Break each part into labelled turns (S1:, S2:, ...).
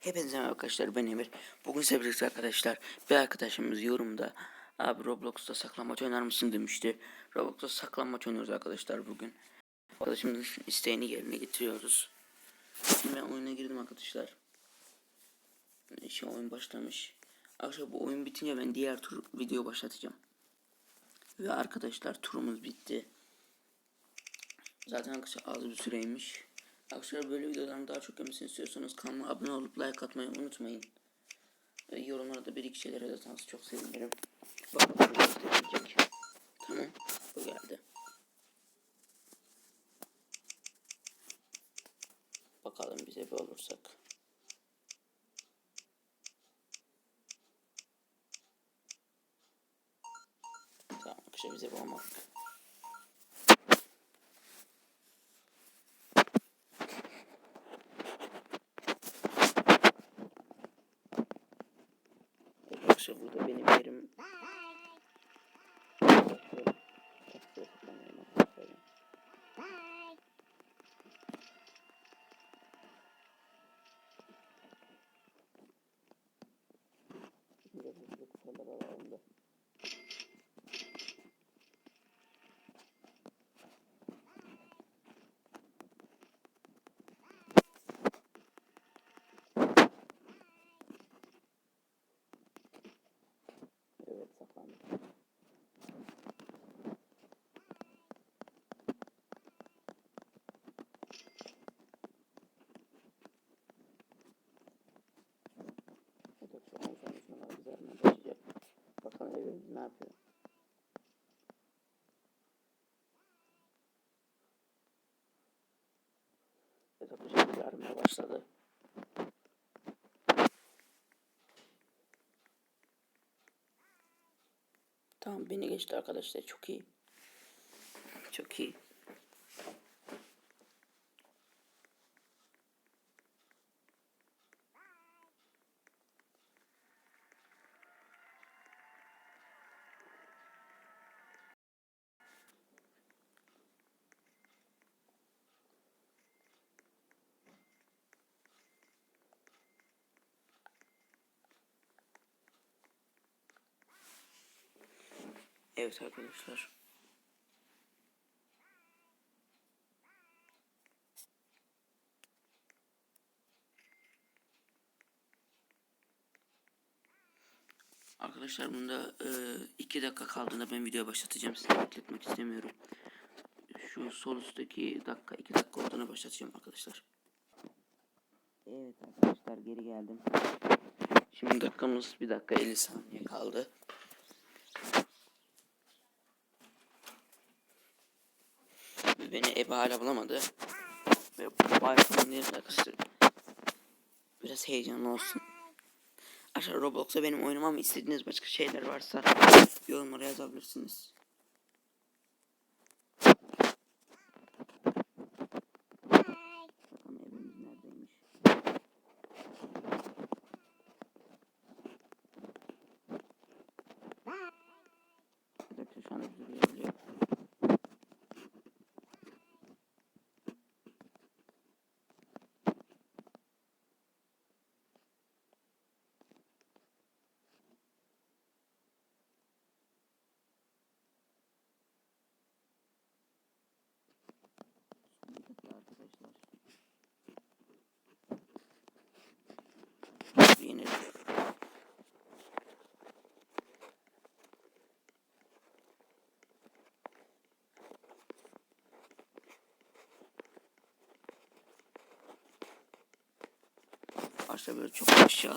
S1: Hepinize merhaba arkadaşlar ben Emir. Bugün size arkadaşlar bir arkadaşımız yorumda abi Roblox'ta saklanmaç oynar mısın demişti. Roblox'ta saklanmaç oynuyoruz arkadaşlar bugün. Arkadaşımızın isteğini yerine getiriyoruz. Şimdi ben oyuna girdim arkadaşlar. Şey oyun başlamış. Arkadaşlar bu oyun bitince ben diğer tur video başlatacağım. Ve arkadaşlar turumuz bitti. Zaten arkadaşlar az bir süreymiş. Arkadaşlar böyle videoların daha çok gelmesini istiyorsanız kanalıma abone olup like atmayı unutmayın. Ve yorumlara da bir iki şeyler yazarsanız çok sevinirim. Bu gösterecek. Tamam. Bu geldi. Bakalım bize bir olursak. Tamam arkadaşlar bize bir olmadık. Arkadaşlar burada benim yerim. Evet saklandık. Evet, şu an konuşmalar üzerine başlayacak. Bakalım evimiz ne yapıyor. Evet arkadaşlar bir arama başladı. Tamam beni geçti arkadaşlar çok iyi. Çok iyi. Evet arkadaşlar. Arkadaşlar bunda e, iki dakika kaldığında ben video başlatacağım. Sizi bekletmek istemiyorum. Şu sol üstteki dakika iki dakika olduğunu başlatacağım arkadaşlar. Evet arkadaşlar geri geldim. Şimdi dakikamız bir dakika 50 saniye kaldı. Beni ebe hala bulamadı. Ve iPhone'un yerine arkadaşlar biraz heyecanlı olsun. Arkadaşlar Roblox'ta benim oynamamı istediğiniz başka şeyler varsa yorumlara yazabilirsiniz. Şu an bizi duyabiliyor. Son bir dakika arkadaşlar. Yeni Aşağı böyle çok aşağı.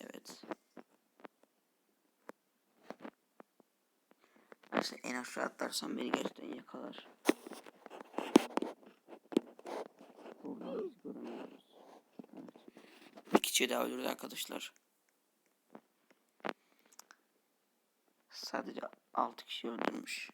S1: Evet. En aşağı atlarsam beni gerçekten yakalar. Buradan göremiyoruz. Evet. Bir daha öldürdü arkadaşlar. Sadece 6 kişi öldürmüş.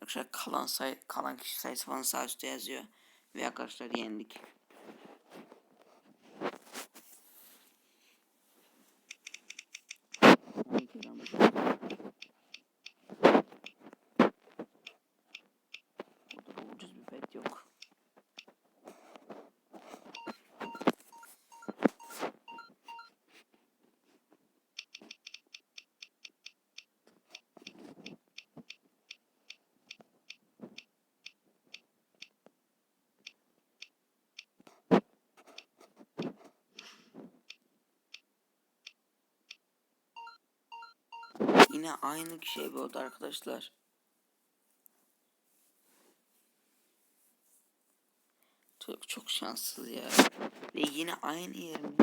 S1: Yoksa kalan say kalan kişi sayısı falan sağ üstte yazıyor. Ve arkadaşlar yendik. Burada ucuz bir bet yok. Yine aynı şey oldu arkadaşlar. Çok çok şanssız ya. Ve yine aynı yer mi?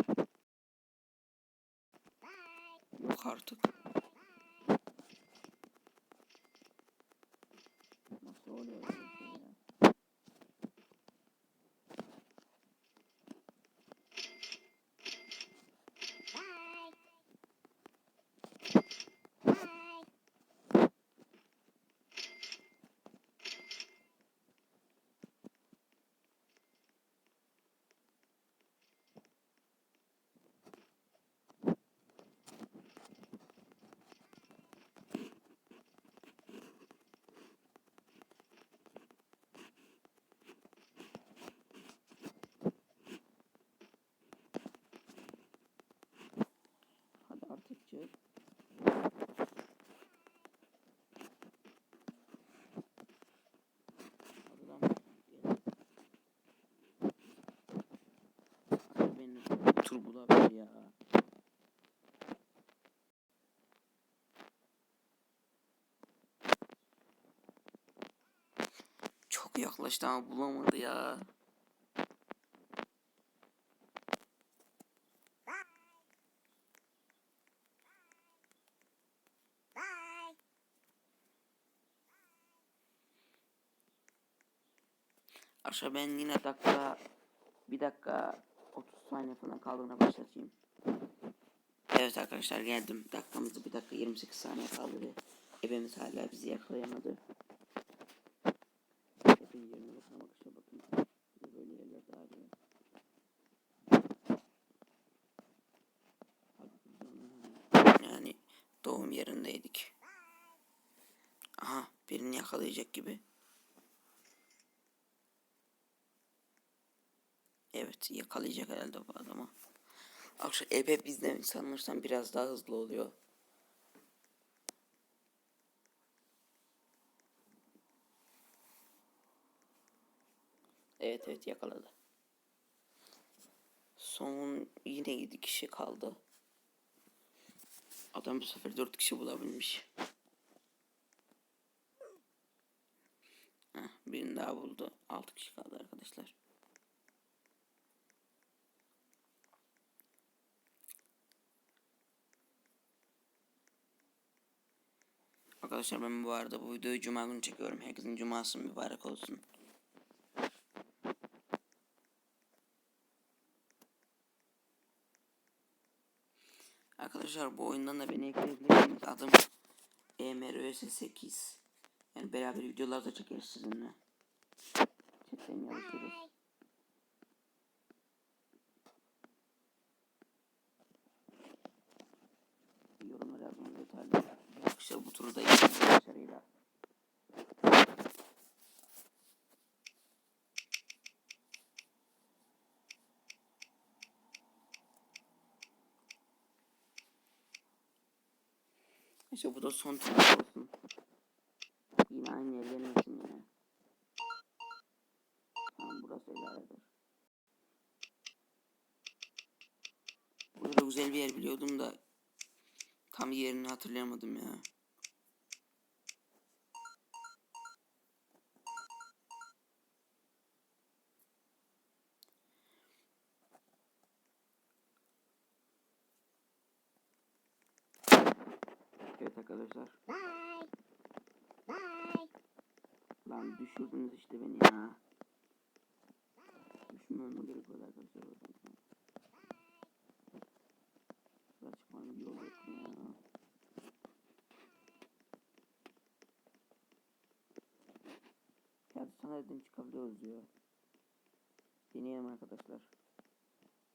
S1: Yok artık. Nasıl oluyor böyle bir şey ya? Hadi artık çık. Hadi lan. Gel. Hadi beni tur bulabilir ya. Çok yaklaştı ama bulamadı ya. Aşağı ben yine dakika bir dakika 30 saniye falan kaldığına başlatayım. Evet arkadaşlar geldim. Dakikamızda bir dakika 28 saniye kaldı ve ebemiz hala bizi yakalayamadı. Ebin yerine bakalım arkadaşlar bakın. Böyle yerlerde arıyor. Yani doğum yerindeydik. Aha birini yakalayacak gibi. Evet yakalayacak herhalde bu adamı. Akşam ebe bizden sanırsam biraz daha hızlı oluyor. Evet evet yakaladı. Son yine 7 kişi kaldı. Adam bu sefer 4 kişi bulabilmiş. Heh, birini daha buldu. 6 kişi kaldı arkadaşlar. Arkadaşlar ben bu arada bu videoyu cuma günü çekiyorum. Herkesin cuması mübarek olsun. Arkadaşlar bu oyundan da beni ekleyebilirsiniz. Adım EMRÖS8. Yani beraber videolar da çekeriz sizinle. Chatten yazışırız. Yorumlara yazmayı detaylı. Arkadaşlar bu turu da başarıyla. İşte bu da son tur olsun. Yine aynı yer gelmesin ya. Tamam burası ilerledir. Burada da güzel bir yer biliyordum da tam yerini hatırlayamadım ya. Arkadaşlar. Lan düşürdünüz işte beni ya. Düşmem mi gerekiyor arkadaşlar? Şuraya çıkmanın bir yolu yok ya? Sana dedim çıkabiliyoruz diyor. Deneyelim arkadaşlar.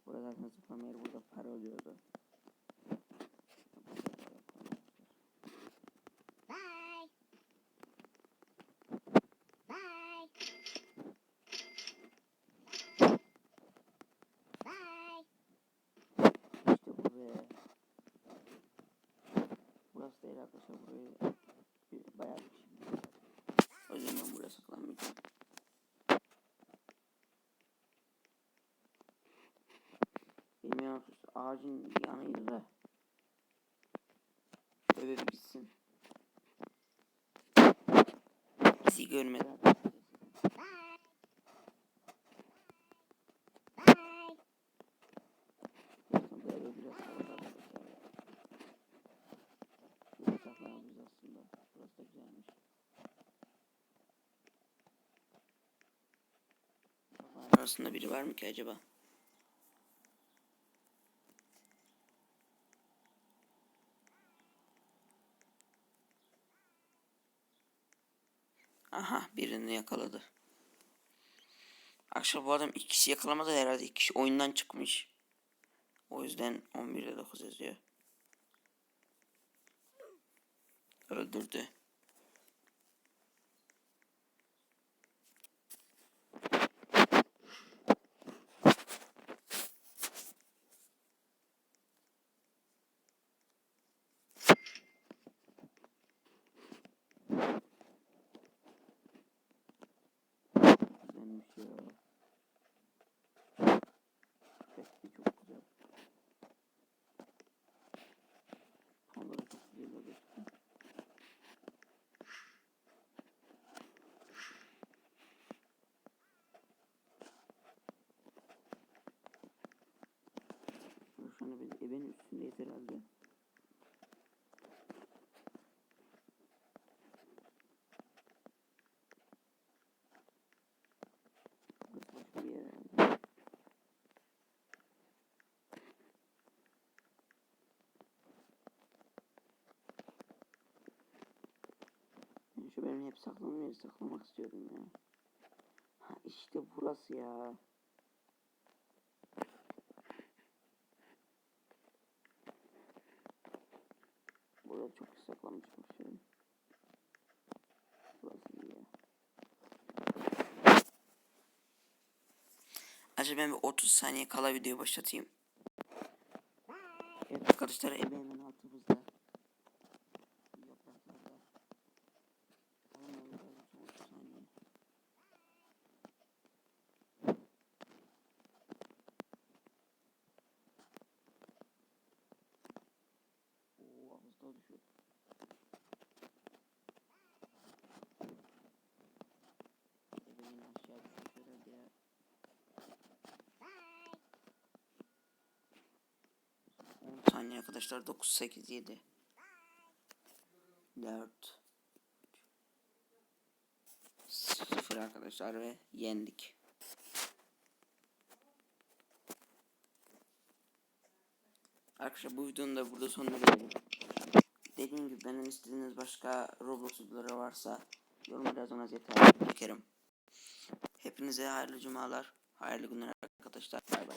S1: Burada zaten zıplama yeri burada para oluyordu. İşte bu be. Değil arkadaşlar burayı bir, bayağı bir şey. O yüzden ben buraya saklanmayacağım. Bilmiyorum ağacın yanıydı da. eve bir gitsin. Bizi görmeden. Zaten bu eve biraz havalı arkadaşlar ya. Şurada saklanabiliriz aslında. Burası da güzelmiş. Kapıların arasında biri var mı ki acaba? Aha birini yakaladı. Akşam bu adam ikisi yakalamadı herhalde. İki kişi oyundan çıkmış. O yüzden 11'de 9 yazıyor. Öldürdü. Güzelmiş ya. Sesi çok güzel. Panda da çok güzel gözüküyor. Anda biz ebenin üstündeyiz herhalde. Şu benim hep saklanma yeri saklamak istiyorum ya. Ha işte burası ya. Burada çok şöyle. Burası iyi. Acaba ben bir 30 saniye kala videoyu başlatayım. Evet arkadaşlar ebe hemen altımızda. Yapraklarda. Alamıyorum galiba son 30 saniye. Oo ağızda düşüyor. Ebe yine aşağı düşmüş herhalde ya. On saniye arkadaşlar 9 8 7 4 0 arkadaşlar ve yendik. Arkadaşlar bu videonun da burada sonuna gelelim. Dediğim gibi benden istediğiniz başka Roblox videoları varsa yorumlara yazmanız yeterli. Çekerim. Hepinize hayırlı cumalar, hayırlı günler arkadaşlar. Bay bay.